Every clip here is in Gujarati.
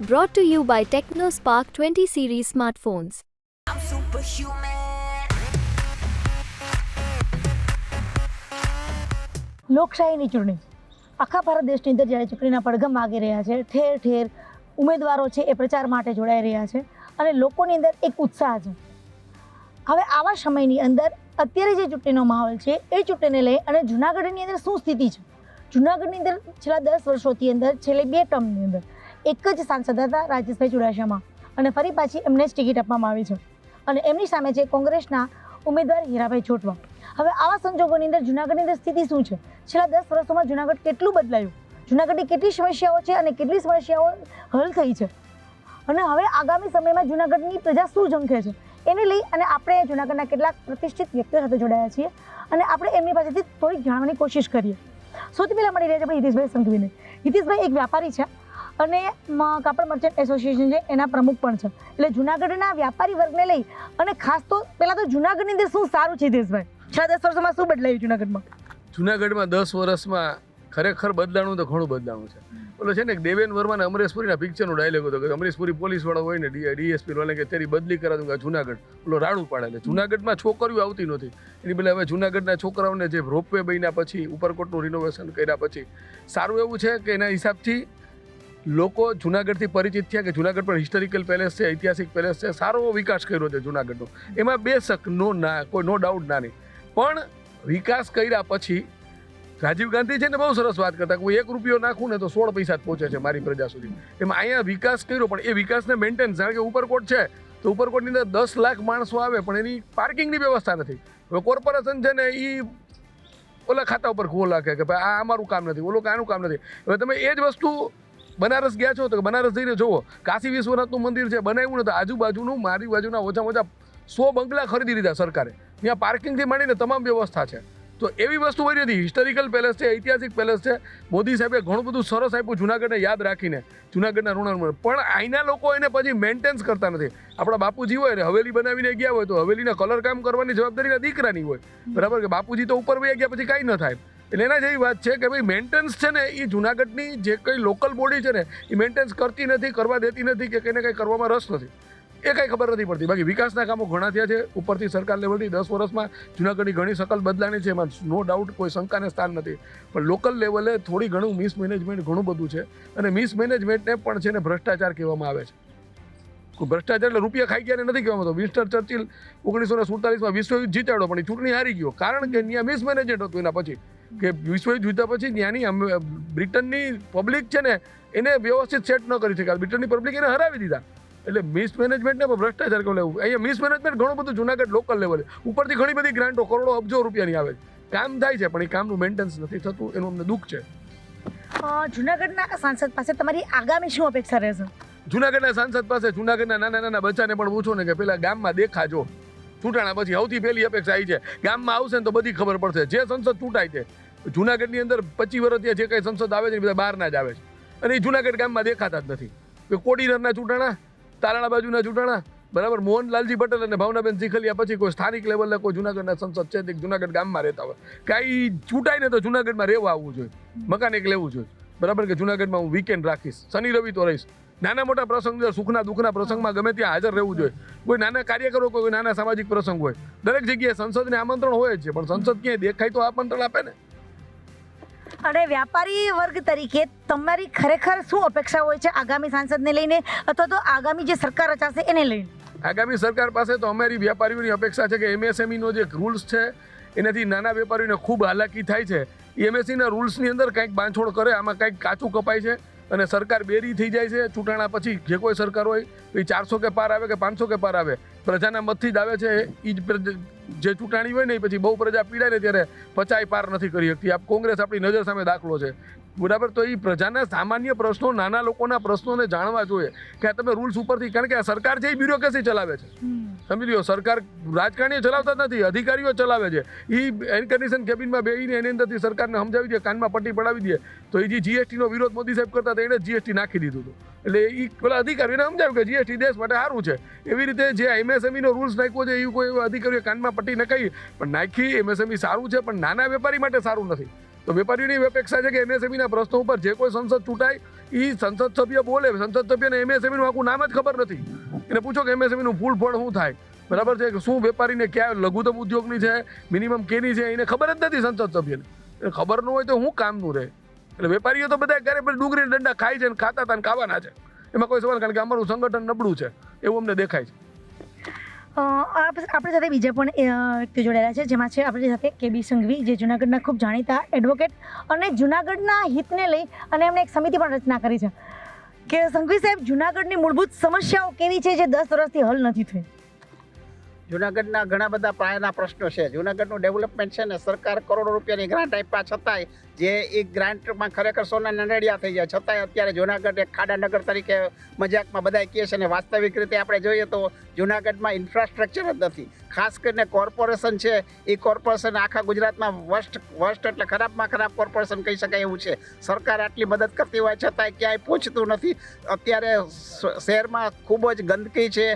Brought to you by TechnoSpark 20 series smartphones. I'm superhuman. લોકશાહીની ચૂંટણી આખા ભારત દેશની અંદર જ્યારે ચૂંટણીના પડઘમ વાગી રહ્યા છે ઠેર ઠેર ઉમેદવારો છે એ પ્રચાર માટે જોડાઈ રહ્યા છે અને લોકોની અંદર એક ઉત્સાહ છે હવે આવા સમયની અંદર અત્યારે જે ચૂંટણીનો માહોલ છે એ ચૂંટણીને લઈ અને જુનાગઢની અંદર શું સ્થિતિ છે જુનાગઢની અંદર છેલ્લા દસ વર્ષોથી અંદર છેલ્લે બે ટર્મની અંદર એક જ સાંસદ હતા રાજેશભાઈ ચુડાસમા અને ફરી પાછી એમને જ ટિકિટ આપવામાં આવી છે. અને એમની સામે છે કોંગ્રેસના ઉમેદવાર હીરાભાઈ છોટવા. હવે આવા સંજોગોની અંદર જુનાગઢની અંદર સ્થિતિ શું છે? છેલ્લા દસ વર્ષોમાં જુનાગઢ કેટલું બદલાયું? જુનાગઢની કેટલી સમસ્યાઓ છે અને કેટલી સમસ્યાઓ હલ થઈ છે? અને હવે આગામી સમયમાં જુનાગઢની પ્રજા શું ઝંખે છે? એને લઈ અને આપણે જુનાગઢના કેટલાક પ્રતિષ્ઠિત વ્યક્તિઓ સાથે જોડાયા છીએ. અને આપણે એમની પાસેથી થોડીક જાણવાની કોશિશ કરીએ. સૌથી પહેલાં મળી રહ્યા છે આપણે હિતેશભાઈ સંઘવીને. હિતેશભાઈ એક વ્યાપારી છે. અને કાપડ મર્ચન્ટ એસોસિએશન છે, એના પ્રમુખ પણ છે. એટલે જુનાગઢના વ્યાપારી વર્ગને લઈ અને ખાસ તો પહેલાં તો જુનાગઢની અંદર શું સારું છે દેશભાઈ? છ દસ વર્ષોમાં શું બદલાયું જુનાગઢમાં? જુનાગઢમાં દસ વર્ષમાં ખરેખર બદલાણું તો ઘણું બદલાણું છે. બોલો છે ને દેવેન વર્માને અમરેશપુરીના પિક્ચરનો ડાયલોગ હતો કે અમરેશપુરી પોલીસવાળો હોય ને ડીએસપી વાળા કે તેરી બદલી કરા દઉં જુનાગઢ. બોલો રાડું પાડે જુનાગઢમાં છોકરીઓ આવતી નથી એની બદલે હવે જુનાગઢના છોકરાઓને જે રોપવે બન્યા પછી ઉપરકોટનું રિનોવેશન કર્યા પછી સારું એવું છે કે એના હિસાબથી લોકો જુનાગઢથી પરિચિત થયા કે જુનાગઢ પણ હિસ્ટોરિકલ પેલેસ છે, ઐતિહાસિક પેલેસ છે, સારો એવો વિકાસ કર્યો છે જુનાગઢનો. એમાં બે શક, નો ના, કોઈ નો ડાઉટ ના નહીં. પણ વિકાસ કર્યા પછી રાજીવ ગાંધી છે ને બહુ સરસ વાત કરતા હું એક રૂપિયો નાખું ને તો સોળ પૈસા જ પહોંચે છે મારી પ્રજા સુધી. એમાં અહીંયા વિકાસ કર્યો, પણ એ વિકાસને મેન્ટેન કારણ કે ઉપરકોટ છે, તો ઉપરકોટની અંદર દસ લાખ માણસો આવે, પણ એની પાર્કિંગની વ્યવસ્થા નથી. હવે કોર્પોરેશન છે ને એ ઓલા ખાતા ઉપર ખોલા કે ભાઈ આ અમારું કામ નથી, ઓલું કાનું કામ નથી. હવે તમે એ જ વસ્તુ બનારસ ગયા છો તો બનારસ જઈને જુઓ. કાશી વિશ્વનાથનું મંદિર છે, બનાવ્યું ને તો આજુબાજુનું, મારી બાજુના ઓછામાં ઓછા સો બંગલા ખરીદી લીધા સરકારે. ત્યાં પાર્કિંગથી માંડીને તમામ વ્યવસ્થા છે. તો એવી વસ્તુ બની હતી હિસ્ટોરિકલ પેલેસ છે, ઐતિહાસિક પેલેસ છે. મોદી સાહેબે ઘણું બધું સરસ આપ્યું જુનાગઢને યાદ રાખીને, જુનાગઢના ઋણ પણ અહીંના લોકો એને પછી મેન્ટેન્સ કરતા નથી. આપણા બાપુજી હોય ને, હવેલી બનાવીને ગયા હોય તો હવેલીના કલર કામ કરવાની જવાબદારી દીકરાની હોય. બરાબર કે બાપુજી તો ઉપર વહી ગયા પછી કાંઈ ન થાય. એટલે એના જેવી વાત છે કે ભાઈ મેન્ટેન્સ છે ને એ જુનાગઢની જે કંઈ લોકલ બોડી છે ને એ મેન્ટેન્સ કરતી નથી, કરવા દેતી નથી કે કંઈને કંઈ કરવામાં રસ નથી. એ કાંઈ ખબર નથી પડતી. બાકી વિકાસના કામો ઘણા થયા છે. ઉપરથી સરકાર લેવલથી દસ વર્ષમાં જુનાગઢની ઘણી સકલ બદલાણી છે એમાં નો ડાઉટ કોઈ શંકાને સ્થાન નથી. પણ લોકલ લેવલે થોડી ઘણું મિસમેનેજમેન્ટ ઘણું બધું છે અને મિસમેનેજમેન્ટને પણ છે ને ભ્રષ્ટાચાર કહેવામાં આવે છે. કોઈ ભ્રષ્ટાચાર એટલે રૂપિયા ખાઈ ગયા નથી કહેવામાં તો વિન્સ્ટર ચર્ચિલ ઓગણીસો સુડતાલીસમાં વિશ્વયુદ્ધ જીતાડ્યો પણ એ ચૂંટણી હારી ગયો. કારણ કે ત્યાં મિસમેનેજમેન્ટ હતું એના પછી. કે વિશ્વયુદ્ધ જીત્યા પછી ત્યાંની બ્રિટનની પબ્લિક છે ને એને વ્યવસ્થિત સેટ ન કરી શક્યા. બ્રિટનની પબ્લિક એને હરાવી દીધા. એટલે મિસમેનેજમેન્ટને પણ ભ્રષ્ટાચાર કહું લેવું? અહીંયા મિસમેનેજમેન્ટ ઘણું બધું જુનાગઢ લોકલ લેવલે ઉપરથી ઘણી બધી ગ્રાન્ટો કરોડો અબજો રૂપિયાની આવે છે. કામ થાય છે પણ એ કામનું મેન્ટેનન્સ નથી થતું એનું અમને દુઃખ છે. જુનાગઢના સાંસદ પાસે તમારી આગામી શું અપેક્ષા રહેશે? જુનાગઢના સાંસદ પાસે જુનાગઢના નાના નાના બચ્ચાને પણ પૂછો ને કે પેલા ગામમાં દેખાજો. ચૂંટાણા પછી સૌથી પહેલી અપેક્ષા આવી છે. ગામમાં આવશે ને તો બધી ખબર પડશે. જે સંસદ ચૂંટાય છે, જુનાગઢની અંદર પચીસ વર્ષથી જે કંઈ સંસદ આવે છે એ બધા બહારના જ આવે છે. અને એ જુનાગઢ ગામમાં દેખાતા જ નથી. કે કોડીનરના ચૂંટાણા, તારાણા બાજુના ચૂંટાણા, બરાબર? મોહનલાલજી પટેલ અને ભાવનાબેન શીખલિયા પછી કોઈ સ્થાનિક લેવલે કોઈ જુનાગઢના સંસદ છે તે જુનાગઢ ગામમાં રહેતા હોય. કાંઈ ચૂંટાય ને તો જુનાગઢમાં રહેવા આવવું જોઈએ. મકાન એક લેવું જોઈએ. બરાબર કે જુનાગઢમાં હું વીકેન્ડ રાખીશ. શનિ રવિ તો રહીશ. નાના મોટા પ્રસંગ સુખના દુઃખના પ્રસંગમાં ગમે ત્યાં હાજર રહેવું જોઈએ. કોઈ નાના કાર્યકરો કોઈ નાના સામાજિક પ્રસંગ હોય. દરેક જગ્યાએ સંસદને આમંત્રણ હોય છે પણ સંસદ ક્યાંય દેખાય તો આમંત્રણ આપે ને? અને વ્યાપારી વર્ગ તરીકે તમારી ખરેખર શું અપેક્ષા હોય છે આગામી સાંસદને લઈને? અથવા તો આગામી જે સરકાર રચાશે એને લઈને? આગામી સરકાર પાસે તો અમારી વ્યાપારીઓની અપેક્ષા છે કે એમએસએમઈનો જે રૂલ્સ છે એનાથી નાના વેપારીઓને ખૂબ હાલાકી થાય છે. એમએસસીના રૂલ્સની અંદર કંઈક બાંધછોડ કરે આમાં કંઈક કાચું કપાય છે. અને સરકાર બેરી થઈ જાય છે. ચૂંટાણા પછી જે કોઈ સરકાર હોય એ ચારસો કે પાર આવે કે પાંચસો કે પાર આવે. પ્રજાના મતથી જ આવે છે. એ જ જે ચૂંટણી હોય ને એ પછી બહુ પ્રજા પીડાય ને ત્યારે પચાય પાર નથી કરી શકતી. આ કોંગ્રેસ આપણી નજર સામે દાખલો છે. બરાબર? તો એ પ્રજાના સામાન્ય પ્રશ્નો નાના લોકોના પ્રશ્નોને જાણવા જોઈએ. કે આ તમે રૂલ્સ ઉપરથી કારણ કે આ સરકાર છે એ બ્યુરોક્રેસી ચલાવે છે. સમજી લ્યો સરકાર રાજકારણીઓ ચલાવતા જ નથી અધિકારીઓ ચલાવે છે. એ એર કન્ડિશન કેબિનમાં બેહીને એની અંદરથી સરકારને સમજાવી દે કાનમાં પટ્ટી પડાવી દે. તો એ જે જીએસટીનો વિરોધ મોદી સાહેબ કરતા હતા એણે જીએસટી નાખી દીધું હતું. એટલે એ પેલા અધિકારીઓને સમજાવ્યું કે જીએસટી દેશ માટે સારું છે. એવી રીતે જે એમએસએમઈનો રૂલ્સ નાખ્યો છે એ કોઈ અધિકારીઓ કાનમાં પટ્ટી નખાઈ પણ નાખી એમએસએમઈ સારું છે, પણ નાના વેપારી માટે સારું નથી. તો વેપારીઓની એવી અપેક્ષા છે કે એમએસએમઈના પ્રશ્નો ઉપર જે કોઈ સંસદ ચૂંટાય એ સંસદ સભ્ય બોલે. સંસદ સભ્યને એમએસએમઈનું આખું નામ જ ખબર નથી. એને પૂછો કે એમએસએમઈનું ફૂલ ફળ શું થાય? બરાબર છે કે શું વેપારીને ક્યાં લઘુત્તમ ઉદ્યોગની છે, મિનિમમ કેની છે, એને ખબર જ નથી સંસદ સભ્યને. ખબર ન હોય તો શું કામનું રહે? એટલે વેપારીઓ તો બધા ઘરે પણ ડુંગળી દંડા ખાય છે અને ખાતા હતા અને ખાવાના છે. એમાં કોઈ સવાલ કારણ કે અમારું સંગઠન નબળું છે, એવું અમને દેખાય છે. આપ- આપણી સાથે બીજા પણ વ્યક્તિ જોડાયેલા છે, જેમાં છે આપણી સાથે કેબી સંઘવી, જે જુનાગઢના ખૂબ જાણીતા એડવોકેટ અને જુનાગઢના હિતને લઈ અને એમણે એક સમિતિ પણ રચના કરી છે. કે સંઘવી સાહેબ, જુનાગઢની મૂળભૂત સમસ્યાઓ કેવી છે જે દસ વર્ષથી હલ નથી થઈ? જુનાગઢના ઘણા બધા પાયાના પ્રશ્નો છે. જુનાગઢનું ડેવલપમેન્ટ છે ને સરકાર કરોડો રૂપિયાની ગ્રાન્ટ આપ્યા છતાંય જે એ ગ્રાન્ટમાં ખરેખર સોના નનેડિયા થઈ જાય. છતાંય અત્યારે જુનાગઢ એક ખાડાનગર તરીકે મજાકમાં બધા કહે છે ને વાસ્તવિક રીતે આપણે જોઈએ તો જુનાગઢમાં ઇન્ફ્રાસ્ટ્રક્ચર જ નથી. ખાસ કરીને કોર્પોરેશન છે, એ કોર્પોરેશન આખા ગુજરાતમાં વર્સ્ટ વર્સ્ટ એટલે ખરાબમાં ખરાબ કોર્પોરેશન કહી શકાય એવું છે. સરકાર આટલી મદદ કરતી હોય છતાંય ક્યાંય પહોંચતું નથી. અત્યારે શહેરમાં ખૂબ જ ગંદકી છે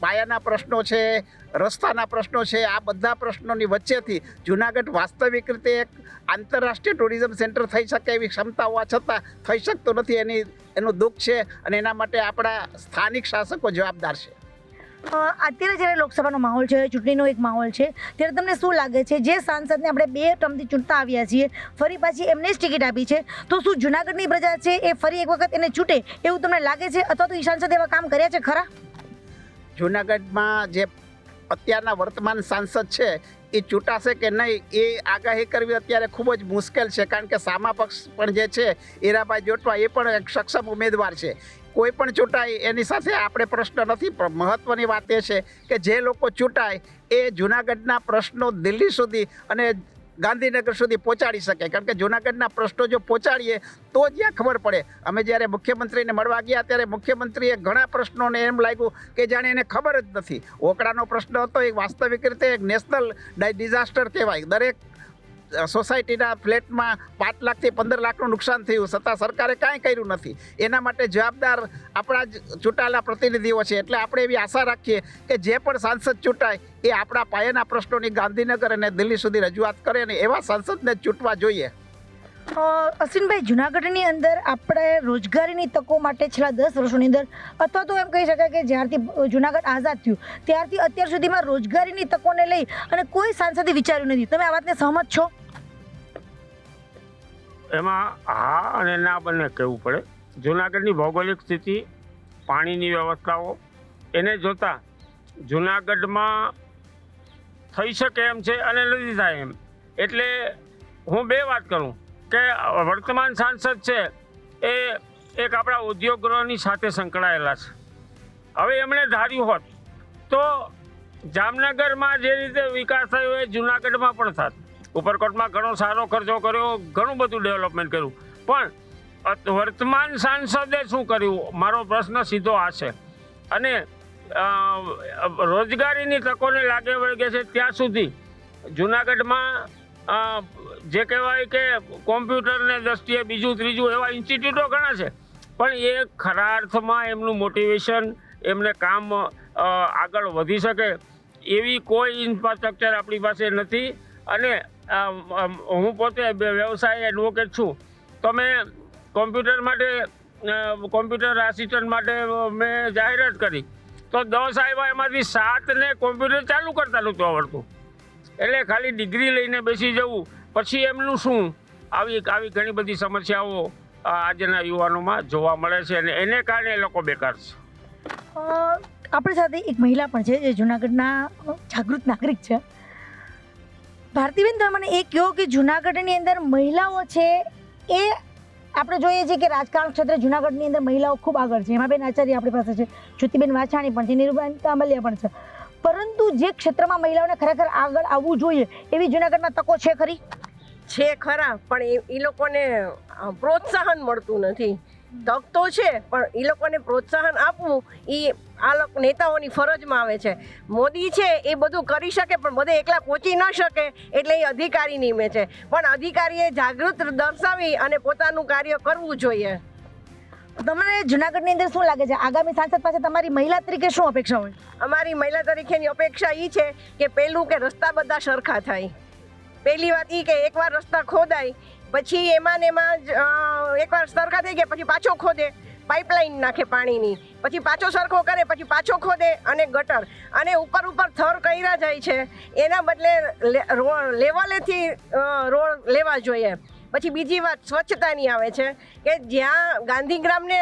પાયાના પ્રશ્નો છે, રસ્તાના પ્રશ્નો છે, આ બધા પ્રશ્નોની વચ્ચેથી જુનાગઢ વાસ્તવિક રીતે એક આંતરરાષ્ટ્રીય ટુરિઝમ સેન્ટર થઈ શકે એવી ક્ષમતા હોવા છતાં થઈ શકતું નથી. એની, એનું દુઃખ છે અને એના માટે આપણા સ્થાનિક શાસકો જવાબદાર છે. અત્યારે જ્યારે લોકસભાનો માહોલ છે, ચૂંટણીનો એક માહોલ છે, ત્યારે તમને શું લાગે છે? જે સાંસદને આપણે બે ટર્મથી ચૂંટતા આવ્યા છીએ, ફરી પાછી એમને જ ટિકિટ આપી છે, તો શું જુનાગઢની પ્રજા છે એ ફરી એક વખત એને છૂટે એવું તમને લાગે છે? અથવા તો એ સાંસદ એવા કામ કર્યા છે ખરા? જુનાગઢમાં જે અત્યારના વર્તમાન સાંસદ છે, એ ચૂંટાશે કે નહીં, એ આગાહી કરવી અત્યારે ખૂબ જ મુશ્કેલ છે, કારણ કે સામા પક્ષ પણ જે છે હીરાભાઈ જોટવા, એ પણ એક સક્ષમ ઉમેદવાર છે. કોઈ પણ ચૂંટાય, એની સાથે આપણે પ્રશ્ન નથી, પણ મહત્ત્વની વાત એ છે કે જે લોકો ચૂંટાય, એ જુનાગઢના પ્રશ્નો દિલ્હી સુધી અને ગાંધીનગર સુધી પહોંચાડી શકે. કારણ કે જુનાગઢના પ્રશ્નો જો પહોંચાડીએ, તો જ ત્યાં ખબર પડે. અમે જ્યારે મુખ્યમંત્રીને મળવા ગયા, ત્યારે મુખ્યમંત્રીએ ઘણા પ્રશ્નોને એમ લાગ્યું કે જાણે એને ખબર જ નથી. ઓકળાનો પ્રશ્ન હતો એ વાસ્તવિક રીતે એક નેશનલ ડિઝાસ્ટર કહેવાય. દરેક સોસાયટીના ફ્લેટમાં પાંચ લાખથી પંદર લાખનું નુકસાન થયું. છતાં સરકારે કાંઈ કર્યું નથી. એના માટે જવાબદાર આપણા જ ચૂંટાયેલા પ્રતિનિધિઓ છે. એટલે આપણે એવી આશા રાખીએ કે જે પણ સાંસદ ચૂંટાય એ આપણા પાયાના પ્રશ્નોની ગાંધીનગર અને દિલ્હી સુધી રજૂઆત કરે અને એવા સાંસદને ચૂંટવા જોઈએ. અશ્વિનભાઈ જુનાગઢની અંદર આપણે રોજગારીની તકો માટે છેલ્લા દસ વર્ષોની અંદર, અથવા તો એમ કહી શકાય કે જ્યારથી જુનાગઢ આઝાદ થયું, ત્યારથી અત્યાર સુધીમાં રોજગારીની તકોને લઈ અને કોઈ સાંસદે વિચાર્યું નથી. તમે આ વાતને સહમત છો? એમાં હા અને ના બંને કહેવું પડે. જુનાગઢની ભૌગોલિક સ્થિતિ, પાણીની વ્યવસ્થાઓ, એને જોતા જુનાગઢમાં થઈ શકે એમ છે અને નથી થાય એમ. એટલે હું બે વાત કરું. કે વર્તમાન સાંસદ છે, એ એક આપણા ઉદ્યોગ ગૃહની સાથે સંકળાયેલા છે. હવે એમણે ધાર્યું હોત તો જામનગરમાં જે રીતે વિકાસ થયો એ જુનાગઢમાં પણ થાત. ઉપરકોટમાં ઘણો સારો ખર્ચો કર્યો, ઘણું બધું ડેવલપમેન્ટ કર્યું. પણ વર્તમાન સાંસદે શું કર્યું? મારો પ્રશ્ન સીધો આ છે. અને રોજગારીની તકોને લાગે વળગે છે ત્યાં સુધી જુનાગઢમાં જે કહેવાય કે કોમ્પ્યુટરને દ્રષ્ટિએ બીજું ત્રીજું એવા ઇન્સ્ટિટ્યૂટો ઘણા છે. પણ એ ખરા અર્થમાં એમનું મોટિવેશન એમને કામ આગળ વધી શકે એવી કોઈ ઇન્ફ્રાસ્ટ્રક્ચર આપણી પાસે નથી. અને હું પોતે વ્યવસાય એડવોકેટ છું. તો મેં કોમ્પ્યુટર માટે કોમ્પ્યુટર આસિસ્ટન્ટ માટે મેં જાહેરાત કરી. તો દસ આવ્યા એમાંથી સાતને કોમ્પ્યુટર ચાલુ કરતા નહોતું આવડતું. એટલે ખાલી ડિગ્રી લઈને બેસી જવું પછી એમનું શું? આવી આવી ઘણી બધી સમસ્યાઓ આજના યુવાનોમાં જોવા મળે છે અને એને કારણે લોકો બેકાર છે. આપણી સાથે એક મહિલા પણ છે જે જુનાગઢના જાગૃત નાગરિક છે. ભારતીબેન, તમે મને એ કહો કે જુનાગઢની અંદર મહિલાઓ છે એ આપણે જોઈએ છીએ કે રાજકારણ ક્ષેત્રે જુનાગઢની અંદર મહિલાઓ ખૂબ આગળ છે. હેમાબેન આચાર્ય આપણી પાસે છે, જ્યોતિબેન વાછાણી પણ છે, નીરુબેન કાંબલિયા પણ છે. પરંતુ જે ક્ષેત્રમાં મહિલાઓને ખરેખર આગળ આવવું જોઈએ એવી જુનાગઢમાં તકો છે ખરી? છે ખરા પણ એ એ લોકોને પ્રોત્સાહન મળતું નથી. તક તો છે પણ એ લોકોને પ્રોત્સાહન આપવું એ આ લોકો નેતાઓની ફરજમાં આવે છે. મોદી છે એ બધું કરી શકે પણ બધે એકલા પહોંચી ન શકે એટલે એ અધિકારી નિમે છે. પણ અધિકારીએ જાગૃત દર્શાવી અને પોતાનું કાર્ય કરવું જોઈએ. તમને જુનાગઢની અંદર શું લાગે છે? આગામી સાંસદ પાસે તમારી મહિલા તરીકે શું અપેક્ષા હોય? અમારી મહિલા તરીકેની અપેક્ષા એ છે કે પહેલું કે રસ્તા બધા સરખા થાય. પહેલી વાત એ કે એકવાર રસ્તા ખોદાય પછી એમાં ને એમાં જ, એકવાર સરખા થઈ ગયા પછી પાછો ખોદે. પાઇપલાઇન નાખે પાણીની પછી પાછો સરખો કરે પછી પાછો ખોદે અને ગટર. અને ઉપર ઉપર થર કર્યા જાય છે. એના બદલે લેવલેથી રોડ લેવા જોઈએ. પછી બીજી વાત સ્વચ્છતાની આવે છે કે જ્યાં ગાંધીગ્રામને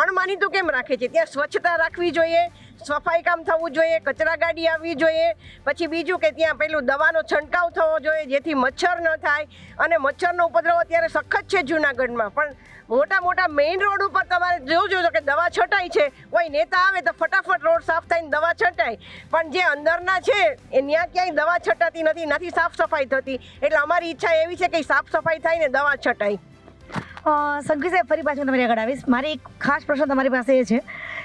અણમાનીતું કેમ રાખે છે? ત્યાં સ્વચ્છતા રાખવી જોઈએ સફાઈ કામ થવું જોઈએ, કચરા ગાડી આવવી જોઈએ, પછી બીજું કે ત્યાં પેલું દવાનો છંટકાવ થવો જોઈએ, જેથી મચ્છર ન થાય. અને મચ્છરનો ઉપદ્રવ અત્યારે સખત છે જુનાગઢમાં. પણ મોટા મોટા મેઇન રોડ ઉપર તમારે જોવું જોઈએ કે દવા છટાય છે. કોઈ નેતા આવે તો ફટાફટ રોડ સાફ થઈને દવા છટાય. પણ જે અંદરના છે, એ ત્યાં ક્યાંય દવા છટાતી નથી નથી સાફ સફાઈ થતી. એટલે અમારી ઈચ્છા એવી છે કે સાફ સફાઈ થાય ને દવા છટાય. અ, સંઘવી સાહેબ ફરી પાછું તમારી આગળ આવીશ. મારે એક ખાસ પ્રશ્ન તમારી પાસે એ છે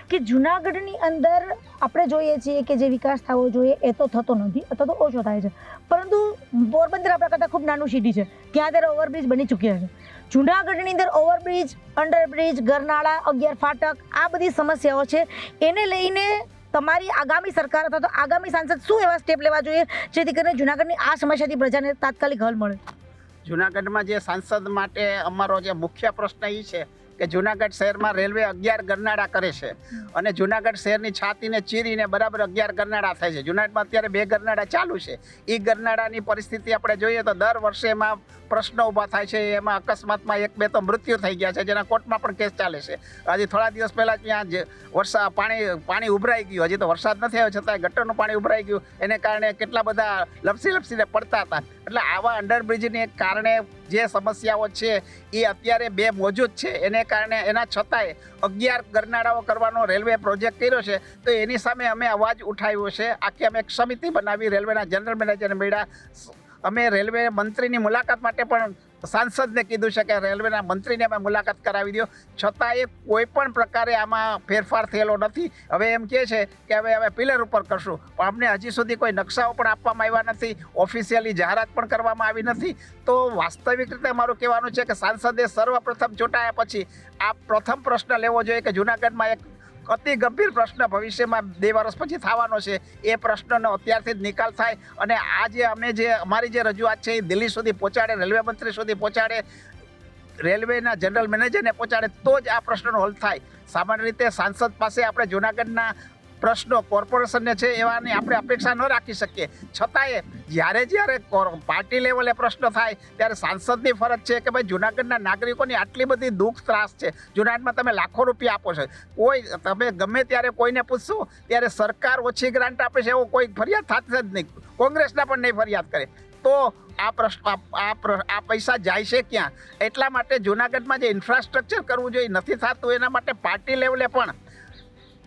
કે જુનાગઢની અંદર આપણે જોઈએ છીએ કે જે વિકાસ થવો જોઈએ એ તો થતો નથી અથવા તો ઓછો થાય છે. પરંતુ પોરબંદર આપણા કરતાં ખૂબ નાનું સિટી છે. ત્યાં અત્યારે ઓવરબ્રિજ બની ચૂક્યા છે. જુનાગઢની અંદર ઓવરબ્રિજ અંડરબ્રિજ ગરનાળા અગિયાર ફાટક આ બધી સમસ્યાઓ છે. એને લઈને તમારી આગામી સરકાર અથવા તો આગામી સાંસદ શું એવા સ્ટેપ લેવા જોઈએ જેથી કરીને જુનાગઢની આ સમસ્યાથી પ્રજાને તાત્કાલિક હલ મળે? જુનાગઢમાં જે સાંસદ માટે અમારો જે મુખ્ય પ્રશ્ન એ છે કે જુનાગઢ શહેરમાં રેલવે અગિયાર ગરનાળા કરે છે. અને જુનાગઢ શહેરની છાતીને ચીરીને બરાબર અગિયાર ગરનાળા થાય છે. જુનાગઢમાં અત્યારે બે ગરનાળા ચાલુ છે. એ ગરનાળાની પરિસ્થિતિ આપણે જોઈએ તો દર વર્ષે એમાં પ્રશ્નો ઊભા થાય છે. એમાં અકસ્માતમાં એક બે તો મૃત્યુ થઈ ગયા છે. જેના કોર્ટમાં પણ કેસ ચાલે છે. હજી થોડા દિવસ પહેલાં ત્યાં જ વરસાદ પાણી પાણી ઉભરાઈ ગયું. હજી તો વરસાદ નથી આવ્યો. છતાંય ગટરનું પાણી ઉભરાઈ ગયું. એને કારણે કેટલા બધા લપસી લપસીને પડતા હતા. એટલે આવા અંડરબ્રિજને કારણે જે સમસ્યાઓ છે એ અત્યારે બે મોજૂદ છે. એને કારણે એના છતાંય અગિયાર ગરનાળાઓ કરવાનો રેલવે પ્રોજેક્ટ કર્યો છે. તો એની સામે અમે અવાજ ઉઠાવ્યો છે. આખી અમે એક સમિતિ બનાવી, રેલવેના જનરલ મેનેજરને મળ્યા. અમે રેલવે મંત્રીની મુલાકાત માટે પણ સાંસદને કીધું છે કે રેલવેના મંત્રીને અમે મુલાકાત કરાવી દો. છતાંય કોઈ પણ પ્રકારે આમાં ફેરફાર થયેલો નથી. હવે એમ કહે છે કે હવે હવે પિલર ઉપર કરશું. પણ અમને હજી સુધી કોઈ નકશાઓ પણ આપવામાં આવ્યા નથી. ઓફિશિયલી જાહેરાત પણ કરવામાં આવી નથી. તો વાસ્તવિક રીતે મારું કહેવાનું છે કે સાંસદે સર્વપ્રથમ ચૂંટાયા પછી આ પ્રથમ પ્રશ્ન લેવો જોઈએ કે જુનાગઢમાં એક અતિ ગંભીર પ્રશ્ન ભવિષ્યમાં બે વર્ષ પછી થવાનો છે. એ પ્રશ્નનો અત્યારથી જ નિકાલ થાય અને આ જે અમે જે, અમારી જે રજૂઆત છે એ દિલ્હી સુધી પહોંચાડે, રેલવે મંત્રી સુધી પહોંચાડે, રેલવેના જનરલ મેનેજરને પહોંચાડે, તો જ આ પ્રશ્નનો હલ થાય. સામાન્ય રીતે સાંસદ પાસે આપણે જૂનાગઢના પ્રશ્નો કોર્પોરેશનને છે એવાની આપણે અપેક્ષા ન રાખી શકીએ. છતાંય જ્યારે જ્યારે પાર્ટી લેવલે પ્રશ્ન થાય, ત્યારે સાંસદની ફરજ છે કે ભાઈ જુનાગઢના નાગરિકોની આટલી બધી દુઃખ ત્રાસ છે. જુનાગઢમાં તમે લાખો રૂપિયા આપો છો. કોઈ તમે ગમે ત્યારે કોઈને પૂછશો, ત્યારે સરકાર ઓછી ગ્રાન્ટ આપે છે એવો કોઈ ફરિયાદ થશે જ નહીં. કોંગ્રેસના પણ નહીં ફરિયાદ કરે. તો આ પ્રશ્ન, આ પૈસા જાય છે ક્યાં? એટલા માટે જુનાગઢમાં જે ઇન્ફ્રાસ્ટ્રક્ચર કરવું જોઈએ નથી થતું, એના માટે પાર્ટી લેવલે પણ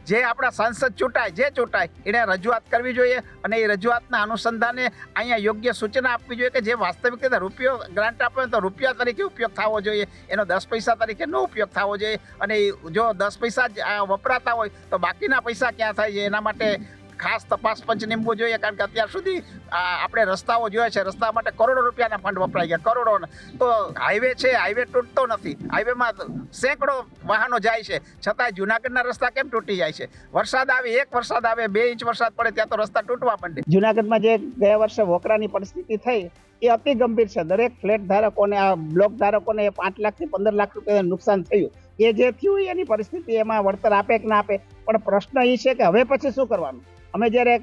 જે આપણા સાંસદ ચૂંટાય, જે ચૂંટાય, એને રજૂઆત કરવી જોઈએ અને એ રજૂઆતના અનુસંધાને અહીંયા યોગ્ય સૂચના આપવી જોઈએ કે જે વાસ્તવિક રીતે રૂપિયો ગ્રાન્ટ આપે તો રૂપિયા તરીકે ઉપયોગ થવો જોઈએ, એનો દસ પૈસા તરીકે ન ઉપયોગ થવો જોઈએ અને જો દસ પૈસા જ વપરાતા હોય તો બાકીના પૈસા ક્યાં થાય છે? એના માટે ખાસ તપાસ પંચ નીમવું જોઈએ, કારણ કે અત્યાર સુધી આપણે રસ્તાઓ જોયા છે, રસ્તા માટે કરોડો રૂપિયાના ફંડ વપરાઈ ગયા, કરોડો તો હાઈવે છે હાઈવે તૂટતો નથી. હાઈવેમાં સેંકડો વાહનો જાય છે, છતાંય જુનાગઢના રસ્તા કેમ તૂટી જાય છે? વરસાદ આવે, એક વરસાદ આવે, બે ઇંચ વરસાદ પડે, ત્યાં તો રસ્તા તૂટવા માંડે. જુનાગઢમાં જે ગયા વર્ષે વોકરાની પરિસ્થિતિ થઈ, એ અતિ ગંભીર છે. દરેક ફ્લેટ ધારકોને, આ બ્લોક ધારકોને પાંચ લાખથી પંદર લાખ રૂપિયા નુકસાન થયું. એ જે થયું, એની પરિસ્થિતિ એમાં વળતર આપે કે ના આપે? પણ પ્રશ્ન એ છે કે હવે પછી શું કરવાનું? અમે જ્યારે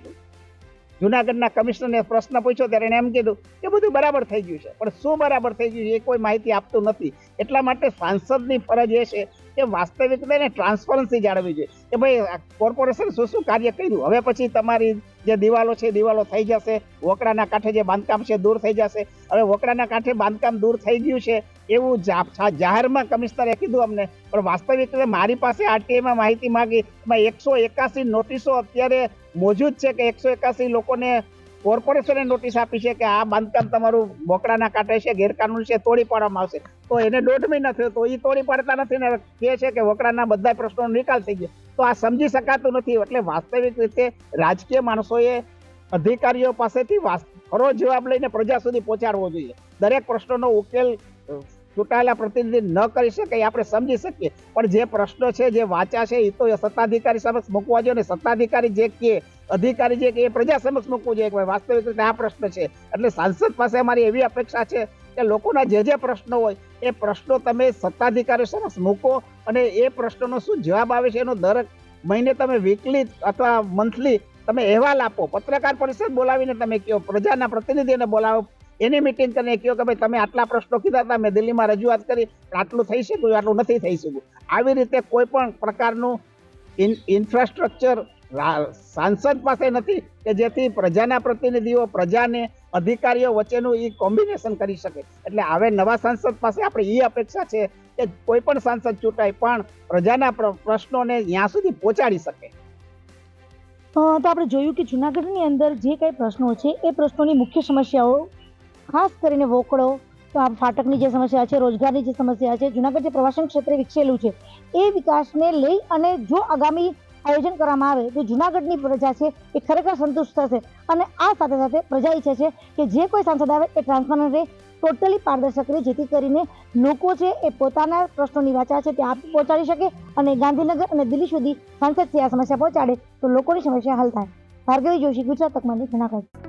જુનાગઢના કમિશનરને પ્રશ્ન પૂછ્યો ત્યારે એણે એમ કીધું કે બધું બરાબર થઈ ગયું છે. પણ શું બરાબર થઈ ગયું છે એ કોઈ માહિતી આપતું નથી. એટલા માટે સાંસદની ફરજ એ છે કે વાસ્તવિક એને ટ્રાન્સપરન્સી જાળવવી જોઈએ. કે ભાઈ કોર્પોરેશન શું શું કાર્ય કર્યું? હવે પછી તમારી જે દિવાલો છે એ દિવાલો થઈ જશે. વોકડાના કાંઠે જે બાંધકામ છે દૂર થઈ જશે. હવે વોકડાના કાંઠે બાંધકામ દૂર થઈ ગયું છે એવું જાહેરમાં કમિશનરે કીધું અમને. પણ વાસ્તવિક મારી પાસે આરટીઆઈમાં માહિતી માંગી. એમાં એકસો એકાસી નોટિસો અત્યારે મોજૂદ છે કે એકસો એકાસી લોકોને કોર્પોરેશને નોટિસ આપી છે કે આ બાંધકામ તમારું બોકડાના કાંઠે છે, ગેરકાનૂન છે, તોડી પાડવામાં આવશે. તો એને દોઢ થયો, તો એ તોડી પાડતા નથી ને કહે છે કે વકડાના બધા પ્રશ્નોનો નિકાલ થઈ ગયો. તો આ સમજી શકાતું નથી, એટલે વાસ્તવિક રીતે રાજકીય માણસોએ અધિકારીઓ પાસેથી ખરો જવાબ લઈને પ્રજા સુધી પહોંચાડવો જોઈએ. દરેક પ્રશ્નોનો ઉકેલ ચૂંટાયેલા પ્રતિનિધિ ન કરી શકે આપણે સમજી શકીએ. પણ જે પ્રશ્નો છે, જે વાંચા છે એ તો સત્તાધિકારી સમક્ષ મૂકવા જોઈએ ને સત્તાધિકારી જે કહે અધિકારી જે કે એ પ્રજા સમક્ષ મૂકવું જોઈએ. કે વાસ્તવિક રીતે આ પ્રશ્ન છે. એટલે સાંસદ પાસે અમારી એવી અપેક્ષા છે કે લોકોના જે જે પ્રશ્નો હોય, એ પ્રશ્નો તમે સત્તાધિકારીઓ સમક્ષ મૂકો અને એ પ્રશ્નોનો શું જવાબ આવે છે એનો દરેક મહિને તમે વીકલી અથવા મંથલી તમે અહેવાલ આપો. પત્રકાર પરિષદ બોલાવીને તમે કહો પ્રજાના પ્રતિનિધિને બોલાવો. એની મિટિંગ કરીને કહો કે ભાઈ, તમે આટલા પ્રશ્નો કીધા હતા, મેં દિલ્હીમાં રજૂઆત કરી, આટલું થઈ શક્યું, આટલું નથી થઈ શક્યું. આવી રીતે કોઈ પણ પ્રકારનું ઇન્ફ્રાસ્ટ્રક્ચર સાંસદ પાસે નથી કે જેથી પ્રજાના પ્રતિનિધિઓ, પ્રજાને અધિકારીઓ વચ્ચેનું એ કોમ્બિનેશન કરી શકે. એટલે હવે નવા સાંસદ પાસે આપણે એ અપેક્ષા છે કે કોઈ પણ સાંસદ ચૂંટાય, પણ પ્રજાના પ્રશ્નોને ત્યાં સુધી પહોંચાડી શકે. તો આપણે જોયું કે જુનાગઢની અંદર જે કંઈ પ્રશ્નો છે, એ પ્રશ્નોની મુખ્ય સમસ્યાઓ, ખાસ કરીને વોકળો, તો આ ફાટકની જે સમસ્યા છે, રોજગારની જે સમસ્યા છે, જુનાગઢ જે પ્રવાસન ક્ષેત્રે વિકસેલું છે, એ વિકાસને લઈ અને જો આગામી આયોજન કરવામાં આવે, તો જુનાગઢની પ્રજા છે એ ખરેખર સંતુષ્ટ થશે. અને આ સાથે સાથે પ્રજા ઈચ્છે છે કે જે કોઈ સાંસદ આવે એ ટ્રાન્સપરન્ટ રહે ટોટલી પારદર્શક રહે, જેથી કરીને લોકો છે એ પોતાના પ્રશ્નોની વાચા છે તે આપ પહોંચાડી શકે અને ગાંધીનગર અને દિલ્હી સુધી સાંસદથી આ સમસ્યા પહોંચાડે, તો લોકોની સમસ્યા હલ થાય. ભાર્ગવી જોશી, ગુજરાત તકમાંથી જુનાગઢ.